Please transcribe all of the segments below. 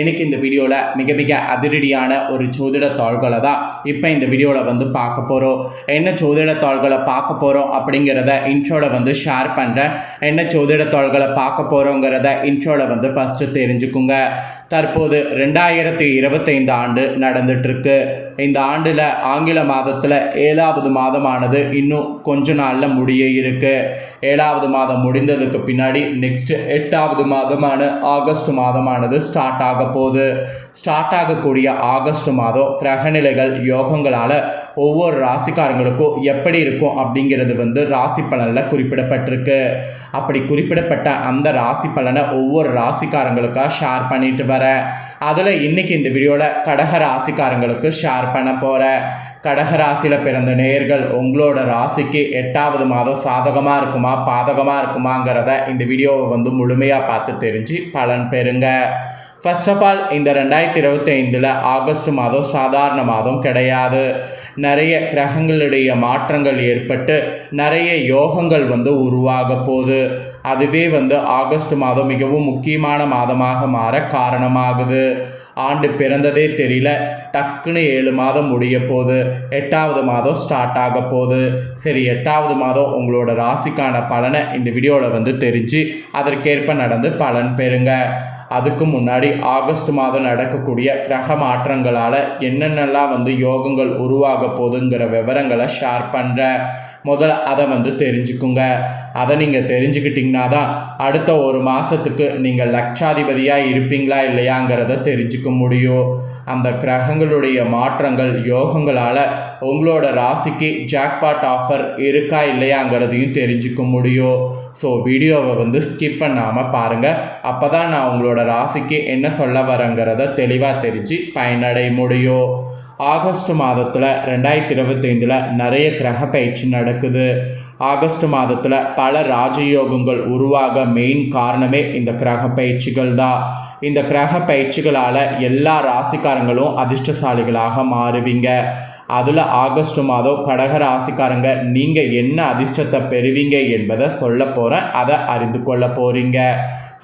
எனக்கு இந்த வீடியோவில் மிக மிக அதிரடியான ஒரு ஜோதிட தாள்களை தான் இப்போ இந்த வீடியோவில் வந்து பார்க்க போகிறோம் என்ன ஜோதிட தாள்களை பார்க்க போகிறோம் அப்படிங்கிறத இன்ட்ரோவில் வந்து ஷேர் பண்ணுறேன் என்ன ஜோதிட தாள்களை பார்க்க போகிறோங்கிறத இன்ட்ரோவில் வந்து ஃபஸ்ட்டு தெரிஞ்சுக்குங்க. தற்போது ரெண்டாயிரத்தி இருபத்தைந்து ஆண்டு நடந்துட்டுருக்கு. இந்த ஆண்டில் ஆங்கில மாதத்தில் ஏழாவது மாதமானது இன்னும் கொஞ்ச நாளில் முடிய இருக்கு. ஏழாவது மாதம் முடிந்ததுக்கு பின்னாடி நெக்ஸ்ட் எட்டாவது மாதமான ஆகஸ்ட் மாதமானது ஸ்டார்ட் ஆக போகுது. ஸ்டார்ட் ஆகக்கூடிய ஆகஸ்ட் மாதம் கிரகநிலைகள் யோகங்களால் ஒவ்வொரு ராசிக்காரங்களுக்கும் எப்படி இருக்கும் அப்படிங்கிறது வந்து ராசி பலனில் குறிப்பிடப்பட்டிருக்கு. அப்படி குறிப்பிடப்பட்ட அந்த ராசி பலனை ஒவ்வொரு ராசிக்காரங்களுக்காக ஷேர் பண்ணிட்டு வரேன் அதில் இன்னைக்கு இந்த வீடியோவில் கடக ராசிக்காரங்களுக்கு ஷேர் பண்ண போகிறேன் கடகராசியில் பிறந்த நேர்கள் உங்களோட ராசிக்கு எட்டாவது மாதம் சாதகமாக இருக்குமா பாதகமாக இருக்குமாங்கிறத இந்த வீடியோவை வந்து முழுமையாக பார்த்து தெரிஞ்சு பலன் பெறுங்க. ஃபர்ஸ்ட் ஆஃப் ஆல் இந்த ரெண்டாயிரத்தி இருபத்தைந்தில் ஆகஸ்ட் மாதம் சாதாரண மாதம் கிடையாது. நிறைய கிரகங்களுடைய மாற்றங்கள் ஏற்பட்டு நிறைய யோகங்கள் வந்து உருவாக போகுது. அதுவே வந்து ஆகஸ்ட் மாதம் மிகவும் முக்கியமான மாதமாக மாற காரணமாகுது. ஆண்டு பிறந்ததே தெரியல. டக்குன்னு ஏழு மாதம் முடிய போகுது. எட்டாவது மாதம் ஸ்டார்ட் ஆக போகுது. சரி எட்டாவது மாதம் உங்களோட ராசிக்கான பலனை இந்த வீடியோவில் வந்து தெரிஞ்சு அதற்கேற்ப நடந்து பலன் பெறுங்க. அதுக்கு முன்னாடி ஆகஸ்ட் மாதம் நடக்கக்கூடிய கிரக மாற்றங்களால் என்னென்னலாம் வந்து யோகங்கள் உருவாக போகுதுங்கிற விவரங்களை ஷேர் பண்ணுறேன் முதல்ல அதை வந்து தெரிஞ்சுக்குங்க. அதை நீங்கள் தெரிஞ்சுக்கிட்டிங்கன்னா தான் அடுத்த ஒரு மாதத்துக்கு நீங்கள் லட்சாதிபதியாக இருப்பீங்களா இல்லையாங்கிறத தெரிஞ்சுக்க முடியும். அந்த கிரகங்களுடைய மாற்றங்கள் யோகங்களால் உங்களோட ராசிக்கு ஜாக்பாட் ஆஃபர் இருக்கா இல்லையாங்கிறதையும் தெரிஞ்சுக்க முடியும். ஸோ வீடியோவை வந்து ஸ்கிப் பண்ணாமல் பாருங்கள் அப்போ தான் நான் உங்களோட ராசிக்கு என்ன சொல்ல வரேங்கிறத தெளிவாக தெரிஞ்சு பயனடைய முடியும். ஆகஸ்ட் மாதத்தில் ரெண்டாயிரத்தி இருபத்தைந்தில் நிறைய கிரக பயிற்சி நடக்குது. ஆகஸ்ட் மாதத்தில் பல ராஜயோகங்கள் உருவாக மெயின் காரணமே இந்த கிரக பயிற்சிகள் தான். இந்த கிரக பயிற்சிகளால் எல்லா ராசிக்காரங்களும் அதிர்ஷ்டசாலிகளாக மாறுவீங்க. அதில் ஆகஸ்ட் மாதம் கடக ராசிக்காரங்க நீங்கள் என்ன அதிர்ஷ்டத்தை பெறுவீங்க என்பதை சொல்ல போகிறேன் அதை அறிந்து கொள்ள போகிறீங்க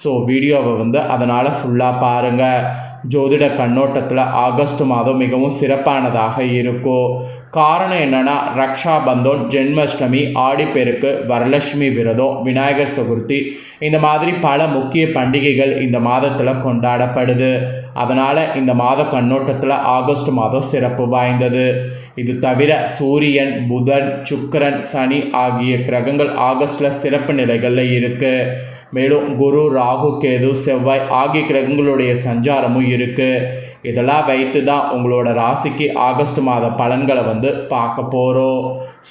ஸோ வீடியோவை வந்து அதனால் ஃபுல்லாக பாருங்கள் ஜோதிட கண்ணோட்டத்தில் ஆகஸ்ட் மாதம் மிகவும் சிறப்பானதாக இருக்கும் காரணம் என்னென்னா ரக்ஷா பந்தோன் ஜென்மாஷ்டமி ஆடிப்பெருக்கு வரலட்சுமி விரதம் விநாயகர் சதுர்த்தி இந்த மாதிரி பல முக்கிய பண்டிகைகள் இந்த மாதத்தில் கொண்டாடப்படுது. அதனால் இந்த மாத கண்ணோட்டத்தில் ஆகஸ்ட் மாதம் சிறப்பு வாய்ந்தது. இது தவிர சூரியன் புதன் சுக்கரன் சனி ஆகிய கிரகங்கள் ஆகஸ்டில் சிறப்பு நிலைகளில் இருக்குது மேலும் குரு ராகு கேது செவ்வாய் ஆகிய கிரகங்களுடைய சஞ்சாரமும் இருக்குது இதெல்லாம் வைத்து தான் உங்களோட ராசிக்கு ஆகஸ்ட் மாத பலன்களை வந்து பார்க்க போகிறோம்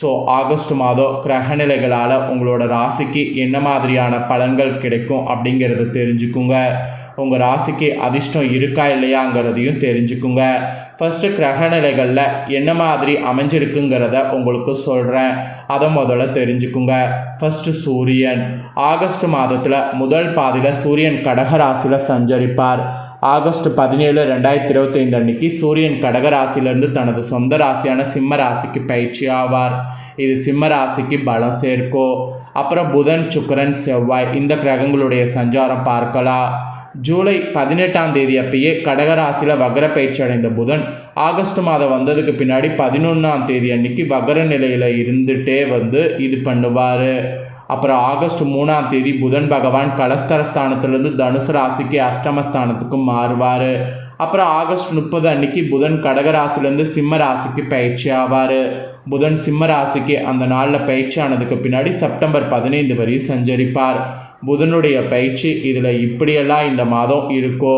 ஸோ ஆகஸ்ட் மாதம் கிரகநிலைகளால் உங்களோட ராசிக்கு என்ன மாதிரியான பலன்கள் கிடைக்கும் அப்படிங்கிறத தெரிஞ்சுக்குங்க. உங்கள் ராசிக்கு அதிர்ஷ்டம் இருக்கா இல்லையாங்கிறதையும் தெரிஞ்சுக்குங்க. ஃபஸ்ட்டு கிரகநிலைகளில் என்ன மாதிரி அமைஞ்சிருக்குங்கிறத உங்களுக்கு சொல்கிறேன் அதை முதல்ல தெரிஞ்சுக்குங்க. ஃபஸ்ட்டு சூரியன். ஆகஸ்ட் மாதத்தில் முதல் பாதியில் சூரியன் கடகராசியில் சஞ்சரிப்பார். ஆகஸ்ட் பதினேழு ரெண்டாயிரத்தி இருபத்தைந்து அன்னைக்கு சூரியன் கடகராசியிலிருந்து தனது சொந்த ராசியான சிம்ம ராசிக்கு பயிற்சி ஆவார். இது சிம்ம ராசிக்கு பலம் சேர்க்கும். அப்புறம் புதன் சுக்கரன் செவ்வாய் இந்த கிரகங்களுடைய சஞ்சாரம் பார்க்கலாம். ஜூலை பதினெட்டாம் தேதி அப்பயே கடகராசியில் வக்ர பயிற்சி அடைந்த புதன் ஆகஸ்ட் மாதம் வந்ததுக்கு பின்னாடி பதினொன்றாம் தேதி அன்னைக்கு வக்ர நிலையில் இருந்துகிட்டே வந்து இது பண்ணுவார். அப்புறம் ஆகஸ்ட் மூணாம் தேதி புதன் பகவான் கலஸ்தரஸ்தானத்துலேருந்து தனுசு ராசிக்கு அஷ்டமஸ்தானத்துக்கும் மாறுவார். அப்புறம் ஆகஸ்ட் முப்பது அன்னைக்கு புதன் கடகராசிலேருந்து சிம்ம ராசிக்கு பயிற்சி ஆவார். புதன் சிம்ம ராசிக்கு அந்த நாளில் பயிற்சி ஆனதுக்கு பின்னாடி செப்டம்பர் பதினைந்து வரை சஞ்சரிப்பார். புதனுடைய பயிற்சி இதில் இப்படியெல்லாம் இந்த மாதம் இருக்கோ?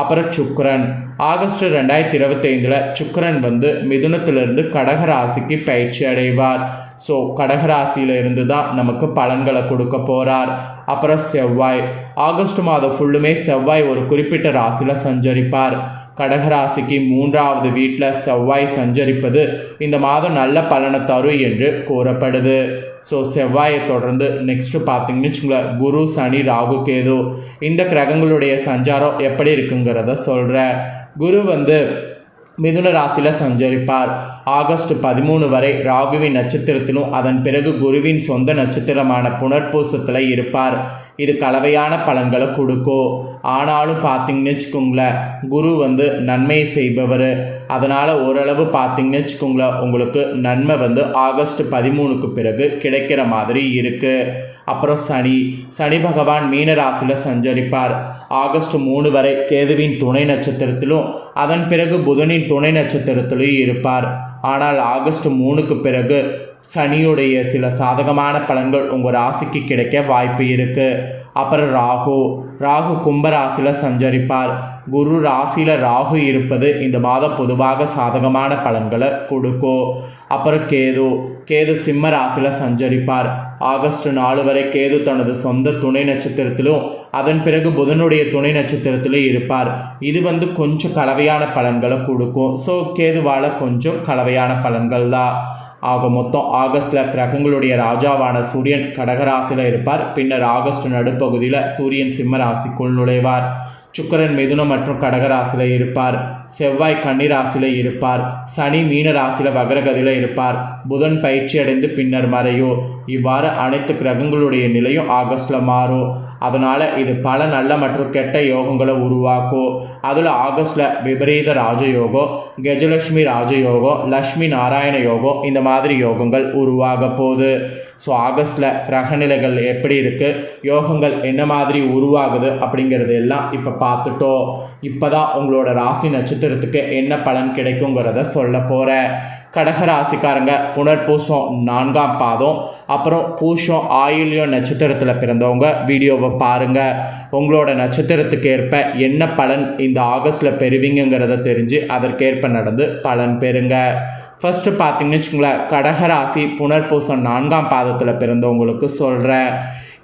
அப்புறம் சுக்கரன். ஆகஸ்ட் ரெண்டாயிரத்தி இருபத்தைந்தில் சுக்கரன் வந்து மிதுனத்திலிருந்து கடகராசிக்கு பயிற்சி அடைவார். ஸோ கடகராசியில் இருந்து தான் நமக்கு பலன்களை கொடுக்க போகிறார் அப்புறம் செவ்வாய். ஆகஸ்ட் மாதம் ஃபுல்லுமே செவ்வாய் ஒரு குறிப்பிட்ட ராசியில் சஞ்சரிப்பார். கடகராசிக்கு மூன்றாவது வீட்டில் செவ்வாய் சஞ்சரிப்பது இந்த மாதம் நல்ல பலனை தரும் என்று கூறப்படுது. ஸோ செவ்வாயை தொடர்ந்து நெக்ஸ்ட்டு பார்த்தீங்கன்னு வச்சுங்களேன் குரு சனி ராகு கேது இந்த கிரகங்களுடைய சஞ்சாரம் எப்படி இருக்குங்கிறத சொல்கிறேன் குரு வந்து மிதுன ராசியில் சஞ்சரிப்பார். ஆகஸ்ட் பதிமூணு வரை ராகுவின் நட்சத்திரத்திலும் அதன் பிறகு குருவின் சொந்த நட்சத்திரமான புனர்பூசத்தில் இருப்பார். இது கலவையான பலன்களை கொடுக்கும் ஆனாலும் பார்த்திங்கன்னு வச்சுக்கோங்களேன் குரு வந்து நன்மையை செய்பவர். அதனால் ஓரளவு பார்த்திங்கன்னு வச்சுக்கோங்களேன் உங்களுக்கு நன்மை வந்து ஆகஸ்ட் பதிமூணுக்கு பிறகு கிடைக்கிற மாதிரி இருக்குது அப்புறம் சனி. சனி பகவான் மீன ராசியில் சஞ்சரிப்பார். ஆகஸ்ட் மூணு வரை கேதுவின் துணை நட்சத்திரத்திலும் அதன் பிறகு புதனின் துணை நட்சத்திரத்திலும் இருப்பார். ஆனால் ஆகஸ்ட் மூணுக்கு பிறகு சனியுடைய சில சாதகமான பலன்கள் உங்கள் ராசிக்கு கிடைக்க வாய்ப்பு இருக்குது அப்புறம் ராகு. ராகு கும்ப ராசியில் சஞ்சரிப்பார். குரு ராசியில் ராகு இருப்பது இந்த மாதம் பொதுவாக சாதகமான பலன்களை கொடுக்கும். அப்புறம் கேது. கேது சிம்ம ராசியில் சஞ்சரிப்பார். ஆகஸ்ட் நாலு வரை கேது தனது சொந்த துணை நட்சத்திரத்திலும் அதன் பிறகு புதனுடைய துணை நட்சத்திரத்திலும் இருப்பார். இது வந்து கொஞ்சம் கலவையான பலன்களை கொடுக்கும். ஸோ கேதுவால் கொஞ்சம் கலவையான பலன்கள் தான் ஆக மொத்தம் ஆகஸ்டில் கிரகங்களுடைய ராஜாவான சூரியன் கடகராசியில் இருப்பார். பின்னர் ஆகஸ்ட் நடுப்பகுதியில் சூரியன் சிம்ம ராசிக்குள் நுழைவார். சுக்கரன் மிதுனம் மற்றும் கடகராசியில் இருப்பார். செவ்வாய் கன்னிராசியில் இருப்பார். சனி மீன ராசியில் வக்ரகதியில் இருப்பார். புதன் பயிற்சி அடைந்து பின்னர் மறையும் இவ்வாறு அனைத்து கிரகங்களுடைய நிலையும் ஆகஸ்டில் மாறும் அதனால் இது பல நல்ல மற்றும் கெட்ட யோகங்களை உருவாக்கும் அதில் ஆகஸ்டில் விபரீத ராஜயோகம் கஜலட்சுமி ராஜயோகம் லக்ஷ்மி நாராயண யோகம் இந்த மாதிரி யோகங்கள் உருவாக போகுது. ஸோ ஆகஸ்டில் கிரகநிலைகள் எப்படி இருக்குது யோகங்கள் என்ன மாதிரி உருவாகுது அப்படிங்கிறது எல்லாம் இப்போ பார்த்துட்டோம். இப்போ தான் உங்களோட ராசி நட்சத்திரத்துக்கு என்ன பலன் கிடைக்குங்கிறத சொல்ல போகிறேன் கடகராசிக்காரங்க. புனர்பூசம் நான்காம் பாதம். அப்புறம் பூஷம் ஆயுள்யம் நட்சத்திரத்தில் பிறந்தவங்க. வீடியோவை பாருங்கள் உங்களோட நட்சத்திரத்துக்கு ஏற்ப என்ன பலன் இந்த ஆகஸ்டில் பெறுவீங்கிறத தெரிஞ்சு அதற்கேற்ப நடந்து பலன் பெறுங்க. ஃபஸ்ட்டு பார்த்தீங்கன்னு வச்சுக்கோங்களேன் கடகராசி புனர்பூசம் நான்காம் பாதத்தில் பிறந்தவங்களுக்கு சொல்கிறேன்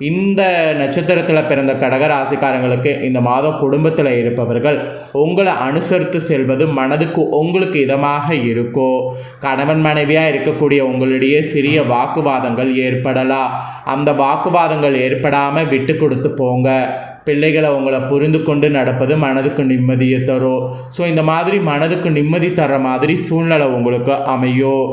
இந்த நட்சத்திரத்தில் பிறந்த கடகராசிக்காரங்களுக்கு இந்த மாதம் குடும்பத்தில் இருப்பவர்கள் உங்களை அனுசரித்து செல்வது மனதுக்கு உங்களுக்கு இதமாக இருக்கோ? கணவன் மனைவியாக இருக்கக்கூடிய உங்களிடையே சிறிய வாக்குவாதங்கள் ஏற்படலாம் அந்த வாக்குவாதங்கள் ஏற்படாமல் விட்டு கொடுத்து போங்க. பிள்ளைகளை அவங்கள புரிந்து கொண்டு நடப்பது மனதுக்கு நிம்மதியை தரும். ஸோ இந்த மாதிரி மனதுக்கு நிம்மதி தர மாதிரி சூழ்நிலை உங்களுக்கு அமையும்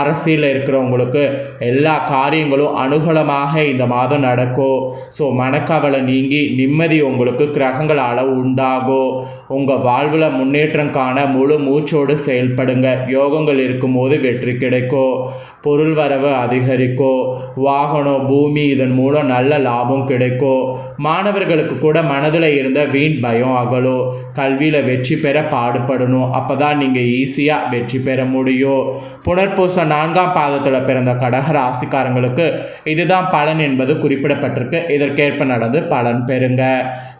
அரசியலில் இருக்கிறவங்களுக்கு எல்லா காரியங்களும் அனுகூலமாக இந்த மாதம் நடக்கும் ஸோ மனக்கவலை நீங்கி நிம்மதி உங்களுக்கு கிரகங்களால் உண்டாகும் உங்கள் வாழ்வில் முன்னேற்றம் காண முழு மூச்சோடு செயல்படுங்க. யோகங்கள் இருக்கும்போது வெற்றி கிடைக்கும் பொருள் வரவு அதிகரிக்கும் வாகனம் பூமி இதன் மூலம் நல்ல லாபம் கிடைக்கும் மாணவர்களுக்கு கூட மனதில் இருந்த வீண் பயம் அகலோ கல்வியில் வெற்றி பெற பாடுபடணும். அப்போ தான் நீங்கள் ஈஸியாக வெற்றி பெற முடியும். புனர்பூசம் நான்காம் பாதத்தில் பிறந்த கடக ராசிக்காரங்களுக்கு இதுதான் பலன் என்பது குறிப்பிடப்பட்டிருக்கு. இதற்கேற்ப நடந்து பலன் பெறுங்க.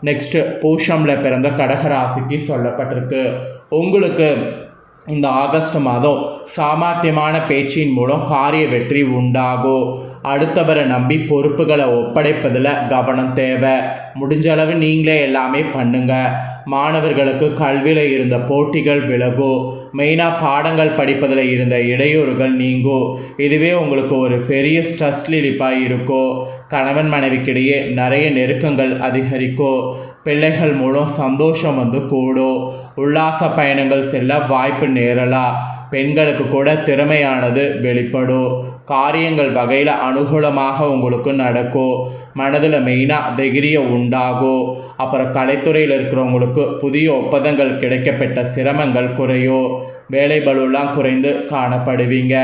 நெக்ஸ்ட்டு பூஷமில் பிறந்த கடக ராசிக்கு சொல்லப்பட்டிருக்கு. உங்களுக்கு இந்த ஆகஸ்ட் மாதம் சாமர்த்தியமான பேச்சின் மூலம் காரிய வெற்றி உண்டாகும். அடுத்தவரை நம்பி பொறுப்புகளை ஒப்படைப்பதில் கவனம் தேவை. முடிஞ்ச அளவு நீங்களே எல்லாமே பண்ணுங்க. மாணவர்களுக்கு கல்வியில் இருந்த போட்டிகள் விலகும் மெயினாக பாடங்கள் படிப்பதில் இருந்த இடையூறுகள் நீங்கும் இதுவே உங்களுக்கு ஒரு பெரிய ஸ்ட்ரெஸ் ரிலீஃபாக இருக்கும் கணவன் மனைவிக்கிடையே நிறைய நெருக்கங்கள் அதிகரிக்கும் பிள்ளைகள் மூலம் சந்தோஷம் வந்து கூடும் உல்லாச பயணங்கள் செல்ல வாய்ப்பு நேரலாம் பெண்களுக்கு கூட திறமையானது வெளிப்படும் காரியங்கள் வகையில் அனுகூலமாக உங்களுக்கு நடக்கும் மனதில் மெயினாக தைரிய உண்டாகும் அப்புறம் கலைத்துறையில் இருக்கிறவங்களுக்கு புதிய ஒப்பந்தங்கள் கிடைக்கப்பட்ட சிரமங்கள் குறையும் வேலை பலுலாம் குறைந்து காணப்படுவீங்க.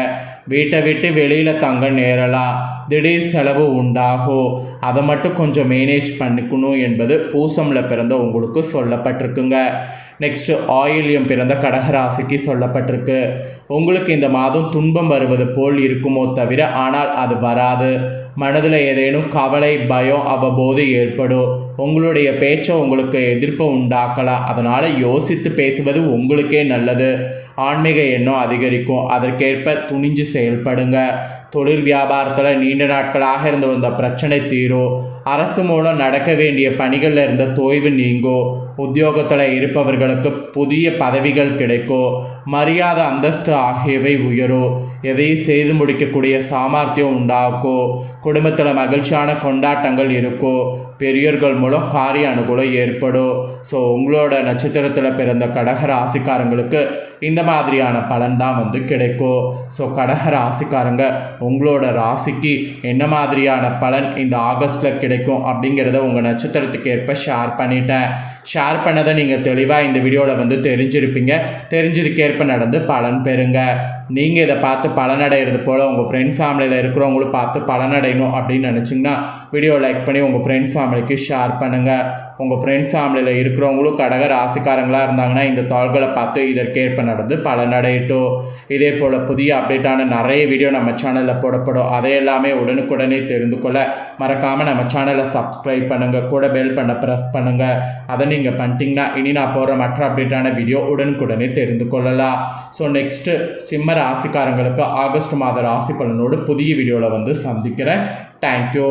வீட்டை விட்டு வெளியில் தங்க நேரலாம் திடீர் செலவு உண்டாகும் அதை மட்டும் கொஞ்சம் மேனேஜ் பண்ணிக்கணும் என்பது பூசமில் பிறந்த உங்களுக்கு சொல்லப்பட்டிருக்குங்க. நெக்ஸ்ட்டு ஆயில்யம் பிறந்த கடகராசிக்கு சொல்லப்பட்டிருக்கு. உங்களுக்கு இந்த மாதம் துன்பம் வருவது போல் இருக்குமோ தவிர ஆனால் அது வராது. மனதில் ஏதேனும் கவலை பயம் அவ்வப்போது ஏற்படும் உங்களுடைய பேச்சை உங்களுக்கு எதிர்ப்பை உண்டாக்கலாம் அதனால் யோசித்து பேசுவது உங்களுக்கே நல்லது. ஆன்மீக எண்ணம் அதிகரிக்கும். அதற்கேற்ப துணிஞ்சு செயல்படுங்க. தொழில் வியாபாரத்தில் நீண்ட நாட்களாக இருந்து வந்த பிரச்சனை தீரும். அரசு மூலம் நடக்க வேண்டிய பணிகளில் இருந்த தொய்வு நீங்கும் உத்தியோகத்தில் இருப்பவர்களுக்கு புதிய பதவிகள் கிடைக்கும். மரியாதை அந்தஸ்து ஆகியவை உயரும். எதையும் செய்து முடிக்கக்கூடிய சாமர்த்தியம் உண்டாக்கும் குடும்பத்தில் மகிழ்ச்சியான கொண்டாட்டங்கள் இருக்கும் பெரியோர்கள் மூலம் காரிய அனுகூலம் ஏற்படும் ஸோ உங்களோட நட்சத்திரத்தில் பிறந்த கடக ராசிக்காரங்களுக்கு இந்த மாதிரியான பலன் தான் வந்து கிடைக்கும் ஸோ கடக ராசிக்காரங்க உங்களோட ராசிக்கு என்ன மாதிரியான பலன் இந்த ஆகஸ்ட்டில் கிடைக்கும் கிடைக்கும் அப்படிங்கிறத உங்கள் நட்சத்திரத்துக்கு ஏற்ப ஷேர் பண்ணிட்டேன். ஷேர் பண்ணதை நீங்கள் தெளிவாக இந்த வீடியோவில் வந்து தெரிஞ்சிருப்பீங்க. தெரிஞ்சதுக்கேற்ப நடந்து பலன் பெறுங்க. நீங்கள் இதை பார்த்து பலனடைகிறது போல் உங்கள் ஃப்ரெண்ட்ஸ் ஃபேமிலியில் இருக்கிறவங்களும் பார்த்து பலனடையணும் அப்படின்னு நினச்சிங்கன்னா வீடியோ லைக் பண்ணி உங்கள் ஃப்ரெண்ட்ஸ் ஃபேமிலிக்கு ஷேர் பண்ணுங்கள் உங்கள் ஃப்ரெண்ட்ஸ் ஃபேமிலியில் இருக்கிறவங்களும் கடக ராசிக்காரங்களாக இருந்தாங்கன்னா இந்த தாள்களை பார்த்து இதற்கேற்ப நடந்து பலனடையட்டும் இதே போல் புதிய அப்டேட்டான நிறைய வீடியோ நம்ம சேனலில் போடப்படும். அதை எல்லாமே உடனுக்குடனே தெரிந்து கொள்ள மறக்காமல் நம்ம சேனலை சப்ஸ்கிரைப் பண்ணுங்கள் கூட பெல் பண்ண ப்ரெஸ் பண்ணுங்கள் அதை நீங்கள் பண்ணிட்டீங்கன்னா இனி நான் போகிற மற்ற அப்டேட்டான வீடியோ உடனுக்குடனே தெரிந்து கொள்ளலாம். ஸோ நெக்ஸ்ட்டு சிம்ம ராசிக்காரங்களுக்கு ஆகஸ்ட் மாத ராசி பலனோடு புதிய வீடியோவில் வந்து சந்திக்கிறேன். தேங்க்யூ